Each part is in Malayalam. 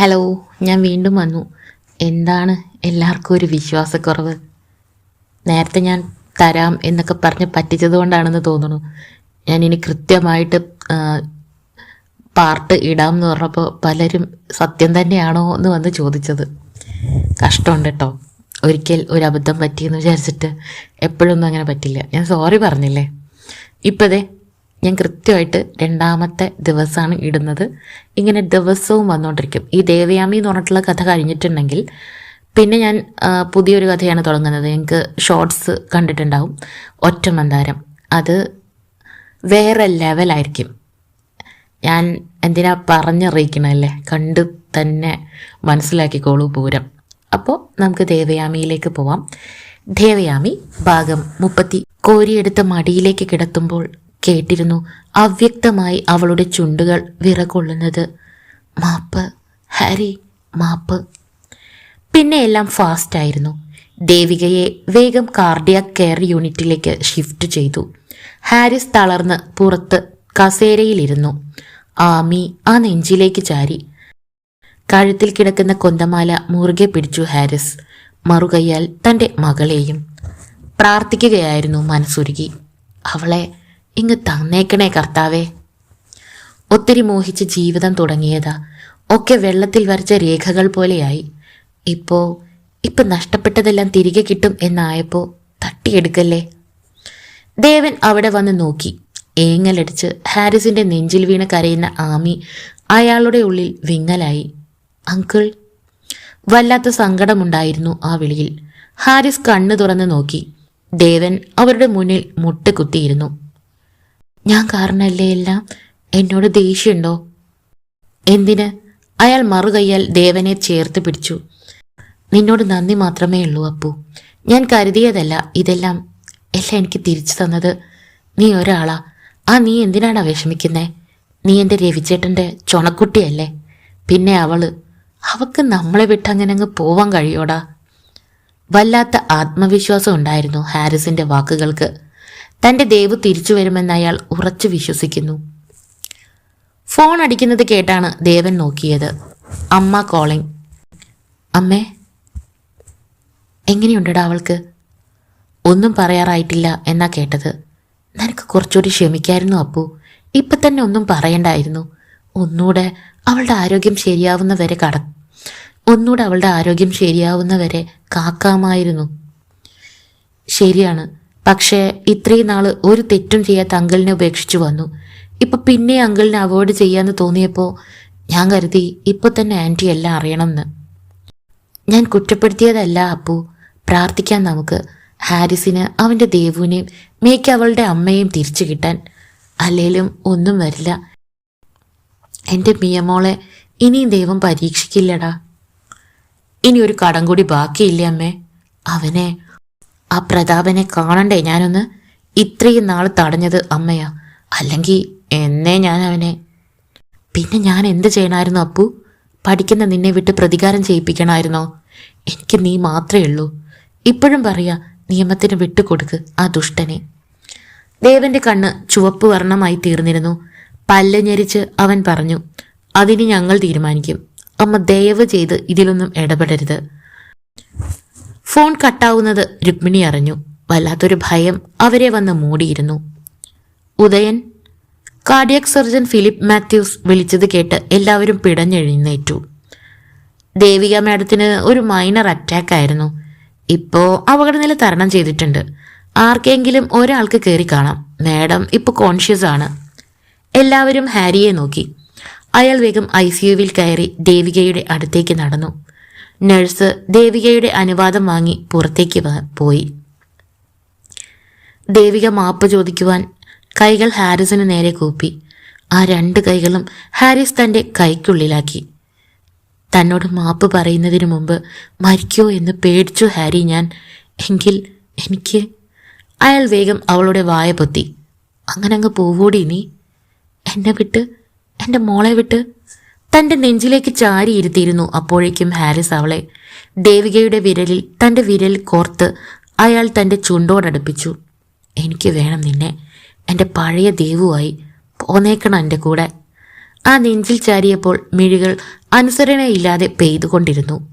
ഹലോ ഞാൻ വീണ്ടും വന്നു. എന്താണ് എല്ലാവർക്കും ഒരു വിശ്വാസക്കുറവ്? നേരത്തെ ഞാൻ തരാം എന്നൊക്കെ പറഞ്ഞ് പറ്റിച്ചത് കൊണ്ടാണെന്ന് തോന്നുന്നു. ഞാൻ ഇനി കൃത്യമായിട്ട് പാർട്ട് ഇടാം എന്ന് പറഞ്ഞപ്പോൾ പലരും സത്യം തന്നെയാണോ എന്ന് വന്ന് ചോദിച്ചത്. കഷ്ടമുണ്ട് കേട്ടോ ഒരിക്കൽ ഒരു അബദ്ധം പറ്റിയെന്ന് വിചാരിച്ചിട്ട് എപ്പോഴൊന്നും അങ്ങനെ പറ്റില്ല. ഞാൻ സോറി പറഞ്ഞില്ലേ? ഇപ്പതേ ഞാൻ കൃത്യമായിട്ട് രണ്ടാമത്തെ ദിവസമാണ് ഇടുന്നത്. ഇങ്ങനെ ദിവസവും വന്നുകൊണ്ടിരിക്കും ഈ ദേവയാമി എന്ന് പറഞ്ഞിട്ടുള്ള കഥ കഴിഞ്ഞിട്ടുണ്ടെങ്കിൽ പിന്നെ ഞാൻ പുതിയൊരു കഥയാണ് തുടങ്ങുന്നത്. എനിക്ക് ഷോർട്സ് കണ്ടിട്ടുണ്ടാവും. ഒറ്റ മന്ദാരം. അത് വേറെ ലെവലായിരിക്കും ഞാൻ എന്തിനാ പറഞ്ഞറിയിക്കണല്ലേ കണ്ട് തന്നെ മനസ്സിലാക്കിക്കോളൂ പൂരം. അപ്പോൾ നമുക്ക് ദേവയാമിയിലേക്ക് പോവാം. ദേവയാമി ഭാഗം മുപ്പത്തി കോരിയെടുത്ത മടിയിലേക്ക് കിടത്തുമ്പോൾ കേട്ടിരുന്നു അവ്യക്തമായി അവളുടെ ചുണ്ടുകൾ വിറകൊള്ളുന്നത്. മാപ്പ് ഹാരി മാപ്പ്. പിന്നെ എല്ലാം ഫാസ്റ്റ് ആയിരുന്നു. ദേവികയെ വേഗം കാർഡിയാക് കെയർ യൂണിറ്റിലേക്ക് ഷിഫ്റ്റ് ചെയ്തു. ഹാരിസ് തളർന്ന് പുറത്ത് കസേരയിലിരുന്നു. ആമി ആ നെഞ്ചിലേക്ക് ചാരി. കഴുത്തിൽ കിടക്കുന്ന കൊന്തമാല മുറുകെ പിടിച്ചു ഹാരിസ്. മറുകൈയാൽ തന്റെ മകളെയും. പ്രാർത്ഥിക്കുകയായിരുന്നു മനസ്സുരുകി. അവളെ ഇങ്ങ് തന്നേക്കണേ കർത്താവേ. ഒത്തിരി മോഹിച്ച് ജീവിതം തുടങ്ങിയതാ. ഒക്കെ വെള്ളത്തിൽ വരച്ച രേഖകൾ പോലെയായി. ഇപ്പോ ഇപ്പൊ നഷ്ടപ്പെട്ടതെല്ലാം തിരികെ കിട്ടും എന്നായപ്പോ തട്ടിയെടുക്കല്ലേ? ദേവൻ അവിടെ വന്ന് നോക്കി. ഏങ്ങലടിച്ച് ഹാരിസിന്റെ നെഞ്ചിൽ വീണ് കരയുന്ന ആമി അയാളുടെ ഉള്ളിൽ വിങ്ങലായി. അങ്കിൾ വല്ലാത്ത സങ്കടമുണ്ടായിരുന്നു ആ വിളിയിൽ. ഹാരിസ് കണ്ണു തുറന്ന് നോക്കി. ദേവൻ അവരുടെ മുന്നിൽ മുട്ടുകുത്തിയിരുന്നു. ഞാൻ കാരണല്ലേ എല്ലാം? എന്നോട് ദേഷ്യമുണ്ടോ? എന്തിന്? അയാൾ മറുകൈയാൽ ദേവനെ ചേർത്ത് പിടിച്ചു. നിന്നോട് നന്ദി മാത്രമേ ഉള്ളൂ അപ്പു. ഞാൻ കരുതിയതല്ല ഇതെല്ലാം. എല്ലാം എനിക്ക് തിരിച്ചു തന്നത് നീ ഒരാളാ. ആ നീ എന്തിനാണ് വിഷമിക്കുന്നേ? നീ എന്റെ രവിചേട്ടന്റെ ചുണക്കുട്ടിയല്ലേ. പിന്നെ അവൾ. അവക്ക് നമ്മളെ വിട്ടങ്ങനെ അങ്ങ് പോവാൻ കഴിയോടാ? വല്ലാത്ത ആത്മവിശ്വാസം ഉണ്ടായിരുന്നു ഹാരിസിന്റെ വാക്കുകൾക്ക്. തന്റെ ദേവ് തിരിച്ചു വരുമെന്ന് അയാൾ ഉറച്ചു വിശ്വസിക്കുന്നു. ഫോൺ അടിക്കുന്നത് കേട്ടാണ് ദേവൻ നോക്കിയത്. അമ്മ കോളിംഗ് അമ്മേ എങ്ങനെയുണ്ടടാ അവൾക്ക്? ഒന്നും പറയാറായിട്ടില്ല എന്നാ കേട്ടത്. നിനക്ക് കുറച്ചുകൂടി ക്ഷമിക്കായിരുന്നു അപ്പു. ഇപ്പൊ തന്നെ ഒന്നും പറയണ്ടായിരുന്നു. ഒന്നുകൂടെ അവളുടെ ആരോഗ്യം ശരിയാവുന്നവരെ കട ഒന്നുകൂടെ അവളുടെ ആരോഗ്യം ശരിയാവുന്നവരെ കാക്കാമായിരുന്നു. ശരിയാണ്. പക്ഷേ ഇത്രയും നാൾ ഒരു തെറ്റും ചെയ്യാത്ത അങ്കിളിനെ ഉപേക്ഷിച്ചു വന്നു. ഇപ്പൊ പിന്നെ അങ്കിളിനെ അവോയ്ഡ് ചെയ്യാന്ന് തോന്നിയപ്പോ ഞാൻ കരുതി ഇപ്പൊ തന്നെ ആന്റി എല്ലാം അറിയണമെന്ന്. ഞാൻ കുറ്റപ്പെടുത്തിയതല്ല അപ്പു. പ്രാർത്ഥിക്കാൻ നമുക്ക്. ഹാരിസിന് അവന്റെ ദേവുവിനെയും മേക്ക് അവളുടെ അമ്മയും തിരിച്ചു കിട്ടാൻ. അല്ലേലും ഒന്നും വരില്ല. എന്റെ മിയമോളെ ഇനിയും ദൈവം പരീക്ഷിക്കില്ലടാ. ഇനി ഒരു കടം കൂടി ബാക്കിയില്ലേ അമ്മേ? അവനെ ആ പ്രതാപനെ കാണണ്ടേ? ഞാനൊന്ന് ഇത്രയും നാൾ തടഞ്ഞത് അമ്മയാ. അല്ലെങ്കിൽ എന്നേ ഞാൻ അവനെ പിന്നെ ഞാൻ എന്ത് ചെയ്യണമായിരുന്നു അപ്പു? പഠിക്കുന്ന നിന്നെ വിട്ട് പ്രതികാരം ചെയ്യിപ്പിക്കണമായിരുന്നോ എനിക്ക് നീ മാത്രമേ ഉള്ളൂ. ഇപ്പോഴും പറയാ നിയമത്തിന് വിട്ടുകൊടുക്ക് ആ ദുഷ്ടനെ. ദേവന്റെ കണ്ണ് ചുവപ്പ് വർണമായി തീർന്നിരുന്നു. പല്ല് ഞെരിച്ച് അവൻ പറഞ്ഞു അതിന് ഞങ്ങൾ തീരുമാനിക്കും. അമ്മ ദയവ് ചെയ്ത് ഇതിലൊന്നും ഇടപെടരുത്. ഫോൺ കട്ടാവുന്നത് രുക്മിണി അറിഞ്ഞു. വല്ലാത്തൊരു ഭയം അവരെ വന്ന് മൂടിയിരുന്നു. ഉദയൻ കാർഡിയക് സർജൻ ഫിലിപ്പ് മാത്യൂസ് വിളിച്ചത് കേട്ട് എല്ലാവരും പിടഞ്ഞെഴുന്നേറ്റു. ദേവിക മാഡത്തിന് ഒരു മൈനർ അറ്റാക്ക് ആയിരുന്നു. ഇപ്പോ അപകടനില തരണം ചെയ്തിട്ടുണ്ട്. ആർക്കെങ്കിലും ഒരാൾക്ക് കയറി കാണാം. മാഡം ഇപ്പൊ കോൺഷ്യസ് ആണ്. എല്ലാവരും ഹാരിയെ നോക്കി. അയാൾ വേഗം ഐ സിയുവിൽ കയറി ദേവികയുടെ അടുത്തേക്ക് നടന്നു. നഴ്സ് ദേവികയുടെ അനുവാദം വാങ്ങി പുറത്തേക്ക് പോയി. ദേവിക മാപ്പ് ചോദിക്കുവാൻ കൈകൾ ഹാരിസിന് നേരെ കൂപ്പി. ആ രണ്ട് കൈകളും ഹാരിസ് തന്റെ കൈക്കുള്ളിലാക്കി. തന്നോട് മാപ്പ് പറയുന്നതിന് മുമ്പ് മരിക്കോ എന്ന് പേടിച്ചു ഹാരി ഞാൻ. എങ്കിൽ എനിക്ക്? അയാൾ വേഗം അവളുടെ വായ പൊത്തി. അങ്ങനെ അങ്ങ് പോവൂടി നീ. എന്നെ വിട്ട് എന്റെ മോളെ വിട്ട്. തന്റെ നെഞ്ചിലേക്ക് ചാരിയിരുത്തിയിരുന്നു അപ്പോഴേക്കും ഹാരിസ് അവളെ. ദേവികയുടെ വിരലിൽ തന്റെ വിരൽ കോർത്ത് അയാൾ തന്റെ ചുണ്ടോടടുപ്പിച്ചു എനിക്ക് വേണം നിന്നെ. എന്റെ പഴയ ദേവുവായി പോന്നേക്കണം എന്റെ കൂടെ. ആ നെഞ്ചിൽ ചാരിയപ്പോൾ മിഴികൾ അനുസരണയില്ലാതെ പെയ്തുകൊണ്ടിരുന്നു.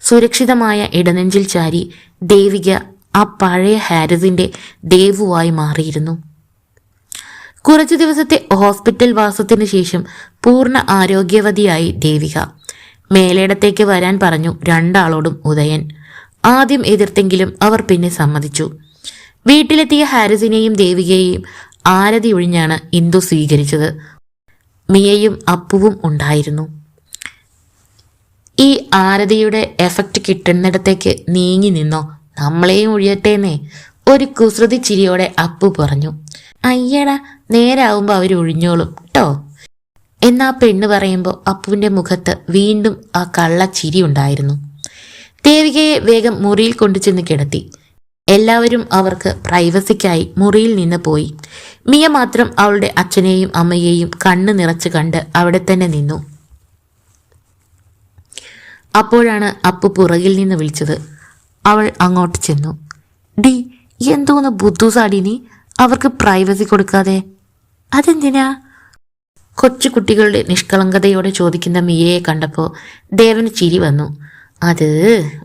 സുരക്ഷിതമായ ഇടനെഞ്ചിൽ ചാരി ദേവിക ആ പഴയ ഹാരിസിന്റെ ദേവുവായി മാറിയിരുന്നു. കുറച്ചു ദിവസത്തെ ഹോസ്പിറ്റൽ വാസത്തിനു ശേഷം പൂർണ ആരോഗ്യവതിയായി ദേവിക. മേലേടത്തേക്ക് വരാൻ പറഞ്ഞു രണ്ടാളോടും ഉദയൻ. ആദ്യം എതിർത്തെങ്കിലും അവർ പിന്നെ സമ്മതിച്ചു. വീട്ടിലെത്തിയ ഹാരിസിനെയും ദേവികയെയും ആരതി ഒഴിഞ്ഞാണ് ഇന്ദു സ്വീകരിച്ചത്. മിയയും അപ്പുവും ഉണ്ടായിരുന്നു. ഈ ആരതിയുടെ എഫക്റ്റ് കിട്ടുന്നിടത്തേക്ക് നീങ്ങി നിന്നോ? നമ്മളെയും ഒഴിയട്ടേന്നേ ഒരു കുസൃതി ചിരിയോടെ അപ്പു പറഞ്ഞു. അയ്യടാ നേരാവുമ്പോൾ അവർ ഒഴിഞ്ഞോളും കേട്ടോ എന്നാ പെണ്ണ് പറയുമ്പോൾ അപ്പുവിന്റെ മുഖത്ത് വീണ്ടും ആ കള്ള ചിരി ഉണ്ടായിരുന്നു. ദേവികയെ വേഗം മുറിയിൽ കൊണ്ടുചെന്ന് കിടത്തി. എല്ലാവരും അവർക്ക് പ്രൈവസിക്കായി മുറിയിൽ നിന്ന് പോയി. മിയ മാത്രം അവളുടെ അച്ഛനെയും അമ്മയെയും കണ്ണ് നിറച്ച് കണ്ട് അവിടെ തന്നെ നിന്നു. അപ്പോഴാണ് അപ്പു പുറകിൽ നിന്ന് വിളിച്ചത്. അവൾ അങ്ങോട്ട് ചെന്നു. ഡി എന്തോന്ന് ബുദ്ധുസാടി നീ? അവർക്ക് പ്രൈവസി കൊടുക്കാതെ അതെന്തിനാ? കൊച്ചു കുട്ടികളുടെ നിഷ്കളങ്കതയോടെ ചോദിക്കുന്ന മിയയെ കണ്ടപ്പോൾ ദേവന് ചിരി വന്നു. അത്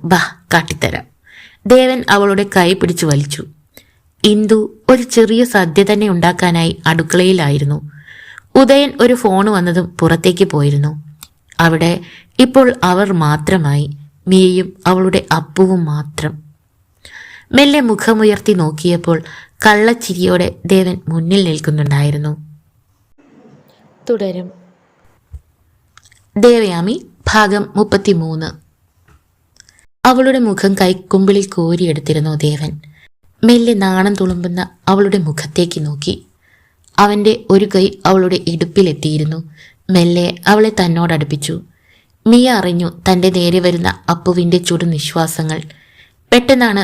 ബാ കാട്ടിത്തരാം. ദേവൻ അവളുടെ കൈ പിടിച്ചു വലിച്ചു. ഇന്ദു ഒരു ചെറിയ സദ്യ തന്നെ ഉണ്ടാക്കാനായി അടുക്കളയിലായിരുന്നു. ഉദയൻ ഒരു ഫോൺ വന്നതും പുറത്തേക്ക് പോയിരുന്നു. അവിടെ ഇപ്പോൾ അവർ മാത്രമായി മിയയും അവളുടെ അപ്പുവും മാത്രം. മെല്ലെ മുഖമുയർത്തി നോക്കിയപ്പോൾ കള്ളച്ചിരിയോടെ ദേവൻ മുന്നിൽ നിൽക്കുന്നുണ്ടായിരുന്നു. തുടരും. ദേവയാമി ഭാഗം മുപ്പത്തിമൂന്ന്. അവളുടെ മുഖം കൈക്കുമ്പിളിൽ കോരിയെടുത്തിരുന്നു ദേവൻ. മെല്ലെ നാണം തുളുമ്പുന്ന അവളുടെ മുഖത്തേക്ക് നോക്കി. അവന്റെ ഒരു കൈ അവളുടെ ഇടുപ്പിലെത്തിയിരുന്നു. മെല്ലെ അവളെ തന്നോടടുപ്പിച്ചു. മിയ അറിഞ്ഞു തന്റെ നേരെ വരുന്ന അപ്പുവിന്റെ ചുടുനിശ്വാസങ്ങൾ. പെട്ടെന്നാണ്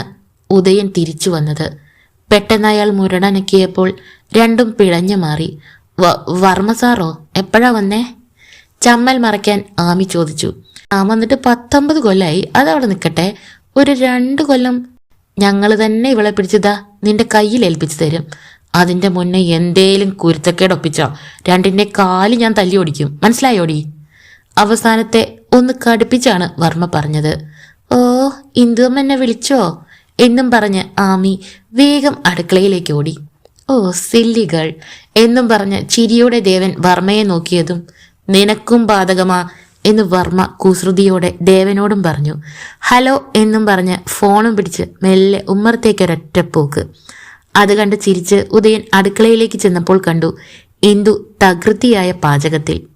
ഉദയൻ തിരിച്ചു വന്നത്. പെട്ടെന്ന് അയാൾ മുരടനക്കിയപ്പോൾ രണ്ടും പിഴഞ്ഞു മാറി. വ- വർമ്മ സാറോ എപ്പോഴാ വന്നേ? ചമ്മൽ മറയ്ക്കാൻ ആമി ചോദിച്ചു. ആ വന്നിട്ട് പത്തൊമ്പത് കൊല്ലായി. അതവിടെ നിൽക്കട്ടെ. ഒരു രണ്ട് കൊല്ലം ഞങ്ങൾ തന്നെ ഇവളെ പിടിച്ചതാ. നിന്റെ കയ്യിൽ ഏൽപ്പിച്ചു തരും. അതിന്റെ മുന്നേ എന്തേലും കുരുത്തക്കേടൊപ്പിച്ചോ. രണ്ടിന്റെ കാൽ ഞാൻ തല്ലി ഓടിക്കും. മനസ്സിലായോടി? അവസാനത്തെ ഒന്ന് കടുപ്പിച്ചാണ് വർമ്മ പറഞ്ഞത്. ഓ ഇന്ദുവമ്മ എന്നെ വിളിച്ചോ? എന്നും പറഞ്ഞ് ആമി വേഗം അടുക്കളയിലേക്ക് ഓടി. ഓ സില്ലികൾ. എന്നും പറഞ്ഞ് ചിരിയോടെ ദേവൻ വർമ്മയെ നോക്കിയതും നിനക്കും ബാധകമാ എന്ന് വർമ്മ കുസൃതിയോടെ ദേവനോടും പറഞ്ഞു. ഹലോ എന്നും പറഞ്ഞ് ഫോണും പിടിച്ച് മെല്ലെ ഉമ്മറത്തേക്കൊരൊറ്റ പോക്ക്. അത് കണ്ട് ചിരിച്ച് ഉദയൻ അടുക്കളയിലേക്ക് ചെന്നപ്പോൾ കണ്ടു ഇന്ദു തകൃതിയായ പാചകത്തിൽ.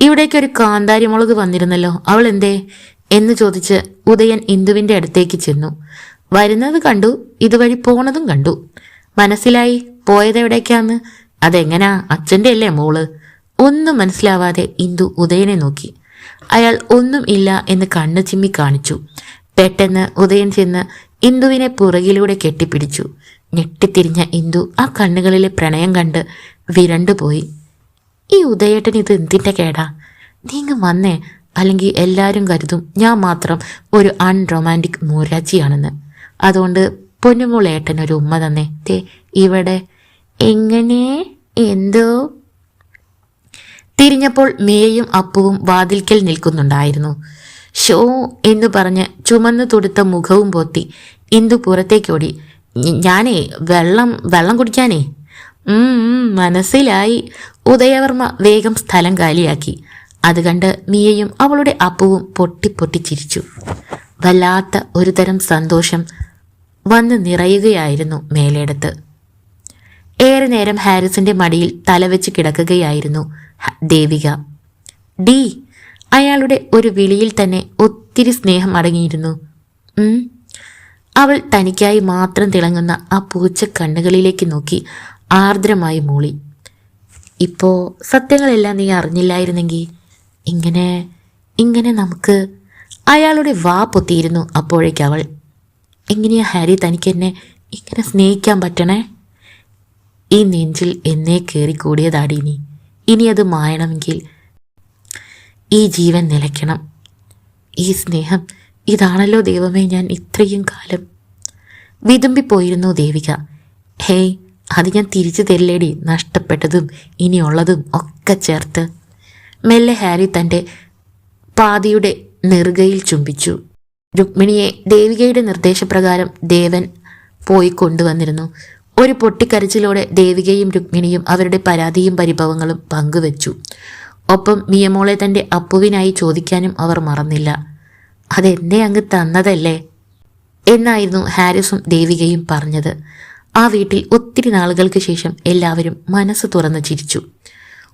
ഇവിടേക്കൊരു കാന്താരി മുളക് വന്നിരുന്നല്ലോ അവൾ എന്തേ എന്ന് ചോദിച്ച് ഉദയൻ ഇന്ദുവിന്റെ അടുത്തേക്ക് ചെന്നു. വരുന്നത് കണ്ടു ഇതുവഴി പോണതും കണ്ടു. മനസ്സിലായി പോയതെവിടേക്കാന്ന് അതെങ്ങനാ? അച്ഛന്റെ അല്ലേ മോൾ? ഒന്നും മനസ്സിലാവാതെ ഇന്ദു ഉദയനെ നോക്കി. അയാൾ ഒന്നും ഇല്ല എന്ന് കണ്ണു ചിമ്മി കാണിച്ചു. പെട്ടെന്ന് ഉദയൻ ചെന്ന് ഇന്ദുവിനെ പുറകിലൂടെ കെട്ടിപ്പിടിച്ചു. ഞെട്ടിത്തിരിഞ്ഞ ഇന്ദു ആ കണ്ണുകളിലെ പ്രണയം കണ്ട് വിരണ്ടുപോയി. ഈ ഉദയേട്ടൻ ഇത് എന്തിന്റെ കേടാ? നീങ്ങ് വന്നേ അല്ലെങ്കിൽ എല്ലാവരും കരുതും ഞാൻ മാത്രം ഒരു അൺറൊമാന്റിക് മൂരാജിയാണെന്ന് അതുകൊണ്ട് പൊന്നുമോളേട്ടൻ ഒരു ഉമ്മ തന്നെ. തേ ഇവിടെ എങ്ങനെ? എന്തോ? തിരിഞ്ഞപ്പോൾ മേയും അപ്പുവും വാതിൽക്കൽ നിൽക്കുന്നുണ്ടായിരുന്നു. ഷോ എന്ന് പറഞ്ഞ് ചുമന്നു തൊടുത്ത മുഖവും പൊത്തി ഇന്ദു പുറത്തേക്കോടി "ഞ- ഞാനേ വെള്ളം വെള്ളം കുടിക്കാനേ. മനസ്സിലായി. ഉദയവർമ്മ വേഗം സ്ഥലം കാലിയാക്കി. അത് കണ്ട് മിയയും അവളുടെ അപ്പുവും പൊട്ടി പൊട്ടി ചിരിച്ചു. വല്ലാത്ത ഒരു തരം സന്തോഷം വന്ന് നിറയുകയായിരുന്നു മേലേടത്ത് ഏറെ നേരം ഹാരിസിന്റെ മടിയിൽ തലവെച്ച് കിടക്കുകയായിരുന്നു ദേവിക. ഡി അയാളുടെ ഒരു വിളിയിൽ തന്നെ ഒത്തിരി സ്നേഹം അടങ്ങിയിരുന്നു. അവൾ തനിക്കായി മാത്രം തിളങ്ങുന്ന ആ പൂച്ച കണ്ണുകളിലേക്ക് നോക്കി ആർദ്രമായി മൂളി. ഇപ്പോ സത്യങ്ങളെല്ലാം നീ അറിഞ്ഞില്ലായിരുന്നെങ്കിൽ ഇങ്ങനെ ഇങ്ങനെ നമുക്ക് അയാളുടെ വാ പൊത്തിയിരുന്നു അപ്പോഴേക്ക് അവൾ. എങ്ങനെയാ ഹാരി തനിക്ക് എന്നെ ഇങ്ങനെ സ്നേഹിക്കാൻ പറ്റണേ? ഈ നെഞ്ചിൽ എന്നേ കയറി കൂടിയതാടി നീ. ഇനി അത് മായണമെങ്കിൽ ഈ ജീവൻ നിലയ്ക്കണം. ഈ സ്നേഹം ഇതാണല്ലോ ദൈവമേ ഞാൻ ഇത്രയും കാലം വിതുമ്പിപ്പോയിരുന്നു ദേവിക. ഹേയ് അത് ഞാൻ തിരിച്ചു തരില്ലേടി. നഷ്ടപ്പെട്ടതും ഇനിയുള്ളതും ഒക്കെ ചേർത്ത് മെല്ലെ ഹാരി തന്റെ പാതിയുടെ നെറുകയിൽ ചുംബിച്ചു. രുക്മിണിയെ ദേവികയുടെ നിർദ്ദേശപ്രകാരം ദേവൻ പോയി കൊണ്ടുവന്നിരുന്നു. ഒരു പൊട്ടിക്കരച്ചിലോടെ ദേവികയും രുക്മിണിയും അവരുടെ പരാതിയും പരിഭവങ്ങളും പങ്കുവച്ചു. ഒപ്പം മിയമോളെ തന്റെ അപ്പുവിനായി ചോദിക്കാനും അവർ മറന്നില്ല. അതെന്നെ അങ്ങ് തന്നതല്ലേ? എന്നായിരുന്നു ഹാരിസും ദേവികയും പറഞ്ഞത്. ആ വീട്ടിൽ ഒത്തിരി നാളുകൾക്ക് ശേഷം എല്ലാവരും മനസ്സ് തുറന്ന് ചിരിച്ചു.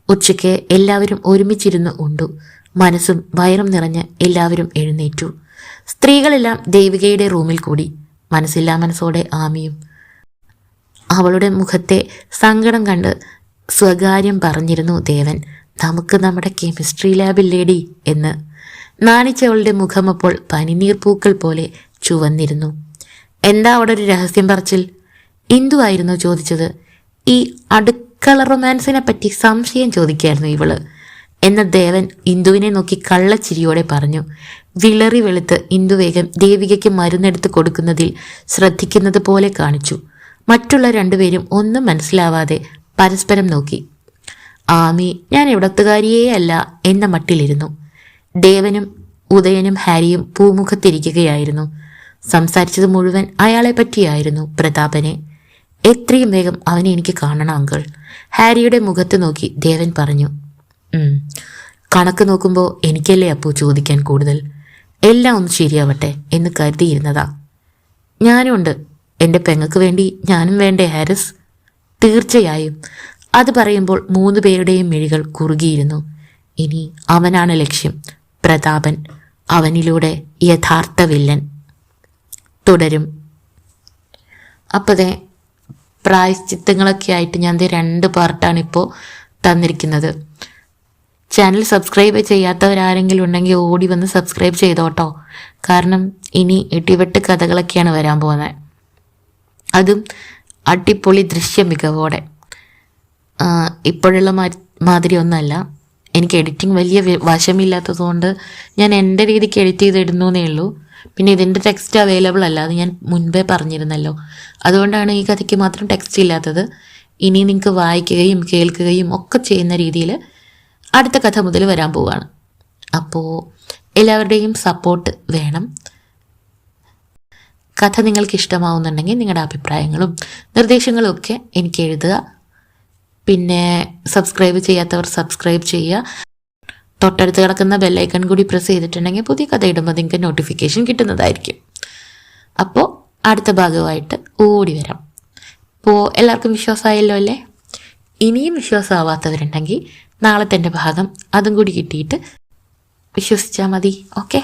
ഉച്ചയ്ക്ക് എല്ലാവരും ഒരുമിച്ചിരുന്ന് ഉണ്ടു. മനസ്സും വയറും നിറഞ്ഞ് എല്ലാവരും എഴുന്നേറ്റു. സ്ത്രീകളെല്ലാം ദേവികയുടെ റൂമിൽ കൂടി. മനസ്സില്ലാ മനസ്സോടെ ആമിയും അവളുടെ മുഖത്തെ സങ്കടം കണ്ട് സ്വകാര്യം പറഞ്ഞിരുന്നു ദേവൻ. നമുക്ക് നമ്മുടെ കെമിസ്ട്രി ലാബിൽ ലാബില്ലേടി എന്ന്. നാണിച്ചവളുടെ മുഖം അപ്പോൾ പനിനീർ പൂക്കൾ പോലെ ചുവന്നിരുന്നു. എന്താ അവിടെ ഒരു രഹസ്യം പറച്ചിൽ? ഇന്ദു ആയിരുന്നു ചോദിച്ചത്. ഈ അടുക്കള റൊമാൻസിനെ പറ്റി സംശയം ചോദിക്കായിരുന്നു ഇവൾ. എന്ന ദേവൻ ഇന്ദുവിനെ നോക്കി കള്ളച്ചിരിയോടെ പറഞ്ഞു വിളറി വെളുത്ത് ഇന്ദു വേഗം ദേവികയ്ക്ക് മരുന്നെടുത്ത് കൊടുക്കുന്നതിൽ ശ്രദ്ധിക്കുന്നത് പോലെ കാണിച്ചു. മറ്റുള്ള രണ്ടുപേരും ഒന്നും മനസ്സിലാവാതെ പരസ്പരം നോക്കി. ആമി ഞാൻ ഇവിടത്തുകാരിയേ അല്ല എന്ന മട്ടിലിരുന്നു. ദേവനും ഉദയനും ഹാരിയും പൂമുഖത്തിരിക്കുകയായിരുന്നു. സംസാരിച്ചത് മുഴുവൻ അയാളെ പറ്റിയായിരുന്നു പ്രതാപനെ. എത്രയും വേഗം അവനെ എനിക്ക് കാണണം അങ്കിൾ. ഹാരിയുടെ മുഖത്ത് നോക്കി ദേവൻ പറഞ്ഞു കണക്ക് നോക്കുമ്പോൾ എനിക്കല്ലേ അപ്പു ചോദിക്കാൻ കൂടുതൽ? എല്ലാം ഒന്ന് ശരിയാവട്ടെ എന്ന് കരുതിയിരുന്നതാ. ഞാനും ഉണ്ട്. എന്റെ പെങ്ങക്ക് വേണ്ടി ഞാനും വേണ്ടേ ഹാരിസ്? തീർച്ചയായും. അത് പറയുമ്പോൾ മൂന്ന് പേരുടെയും മിഴികൾ കുറുകിയിരുന്നു. ഇനി അവനാണ് ലക്ഷ്യം പ്രതാപൻ. അവനിലൂടെ യഥാർത്ഥ വില്ലൻ. തുടരും. അപ്പതേ പ്രായശ്ചിത്തങ്ങളൊക്കെ ആയിട്ട് ഞാൻ രണ്ട് പാർട്ടാണ് ഇപ്പോൾ തന്നിരിക്കുന്നത്. ചാനൽ സബ്സ്ക്രൈബ് ചെയ്യാത്തവരാരെങ്കിലും ഉണ്ടെങ്കിൽ ഓടി വന്ന് സബ്സ്ക്രൈബ് ചെയ്തോട്ടോ. കാരണം ഇനി ഇടിവെട്ട് കഥകളൊക്കെയാണ് വരാൻ പോകുന്നത്. അതും അടിപൊളി ദൃശ്യ മികവോടെ. ഇപ്പോഴുള്ള മാതിരി ഒന്നല്ല. എനിക്ക് എഡിറ്റിംഗ് വലിയ വശമില്ലാത്തതുകൊണ്ട് ഞാൻ എന്റെ രീതിക്ക് എഡിറ്റ് ചെയ്തിടുന്നു എന്നേ ഉള്ളൂ. പിന്നെ ഇതിന്റെ ടെക്സ്റ്റ് അവൈലബിൾ അല്ല അത് ഞാൻ മുൻപേ പറഞ്ഞിരുന്നല്ലോ. അതുകൊണ്ടാണ് ഈ കഥയ്ക്ക് മാത്രം ടെക്സ്റ്റ് ഇല്ലാത്തത്. ഇനി നിങ്ങൾക്ക് വായിക്കുകയും കേൾക്കുകയും ഒക്കെ ചെയ്യുന്ന രീതിയിൽ അടുത്ത കഥ മുതൽ വരാൻ പോവുകയാണ് അപ്പോൾ എല്ലാവരുടെയും സപ്പോർട്ട് വേണം. കഥ നിങ്ങൾക്ക് ഇഷ്ടമാവുന്നുണ്ടെങ്കിൽ നിങ്ങളുടെ അഭിപ്രായങ്ങളും നിർദ്ദേശങ്ങളും ഒക്കെ എനിക്ക് എഴുതുക. പിന്നെ സബ്സ്ക്രൈബ് ചെയ്യാത്തവർ സബ്സ്ക്രൈബ് ചെയ്യുക. തൊട്ടടുത്ത് കിടക്കുന്ന ബെല്ലൈക്കൺ കൂടി പ്രസ് ചെയ്തിട്ടുണ്ടെങ്കിൽ പുതിയ കഥ ഇടുമ്പോൾ നിങ്ങൾക്ക് നോട്ടിഫിക്കേഷൻ കിട്ടുന്നതായിരിക്കും. അപ്പോൾ അടുത്ത ഭാഗമായിട്ട് ഓടി വരാം. ഇപ്പോൾ എല്ലാവർക്കും വിശ്വാസമായല്ലോ അല്ലേ? ഇനിയും വിശ്വാസമാവാത്തവരുണ്ടെങ്കിൽ നാളത്തെ ഭാഗം അതും കൂടി കിട്ടിയിട്ട് വിശ്വസിച്ചാൽ മതി. ഓക്കെ